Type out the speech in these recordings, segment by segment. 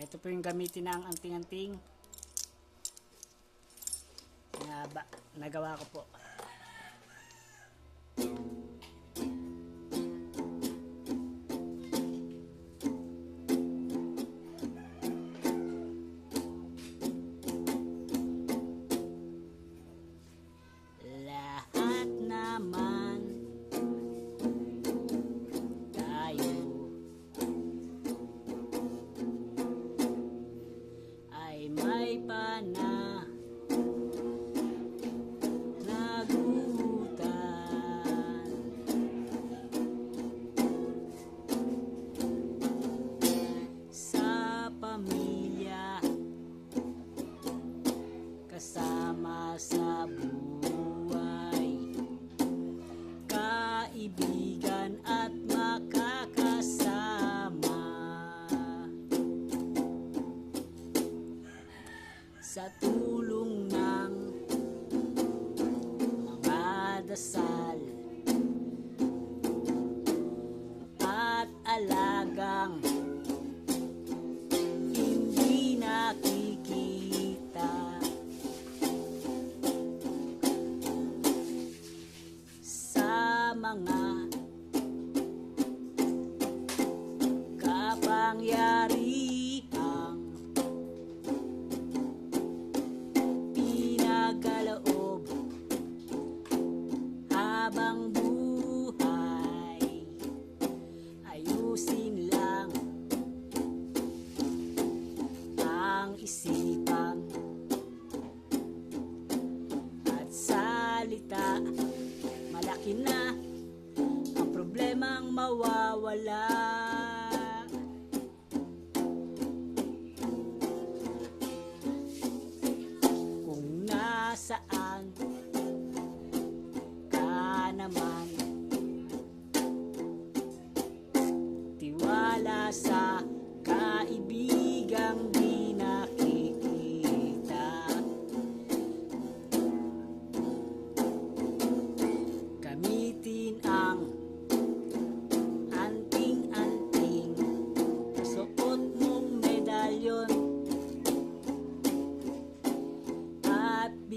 Ito po yung gamitin ng anting-anting na nagawa ko po. Sa tulong ng mga dasal isipan at salita malaki na ang problemang mawawala. Kung nasaan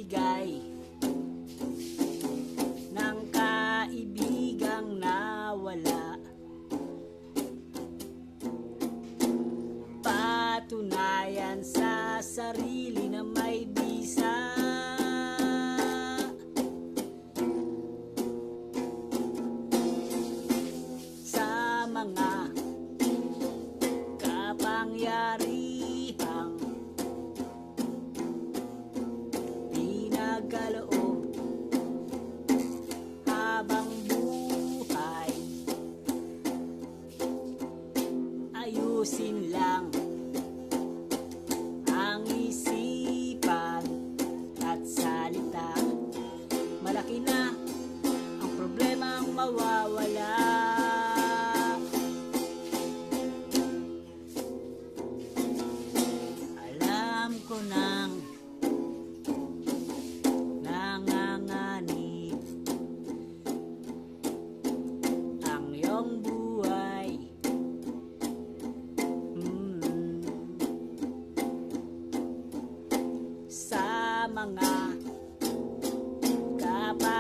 at bigay ng kaibigang nawala. Patunayan sa sarili pinagaloob habang buhay ayusin lang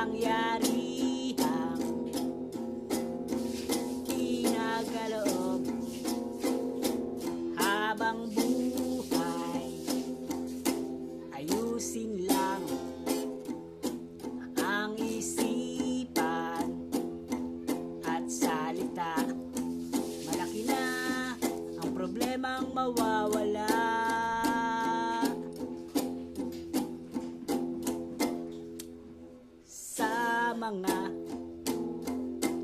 kapangyarihang pinagaloob habang buhay ayusin lang ang isipan at salita. Malaki na ang problemang mawawala mga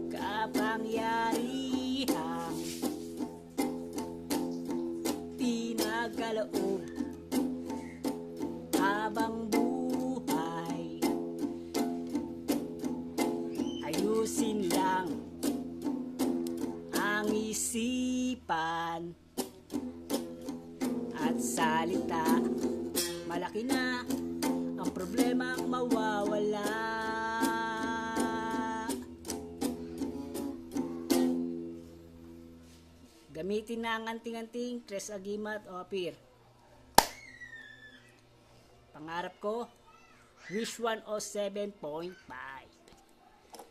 kapangyarihang pinagaloob habang buhay. Ayusin lang ang isipan at salita. Malaki na ang problemang mawawala Gamitin na ang anting-anting, tres agimat o apir. Pangarap ko, wish 107.5.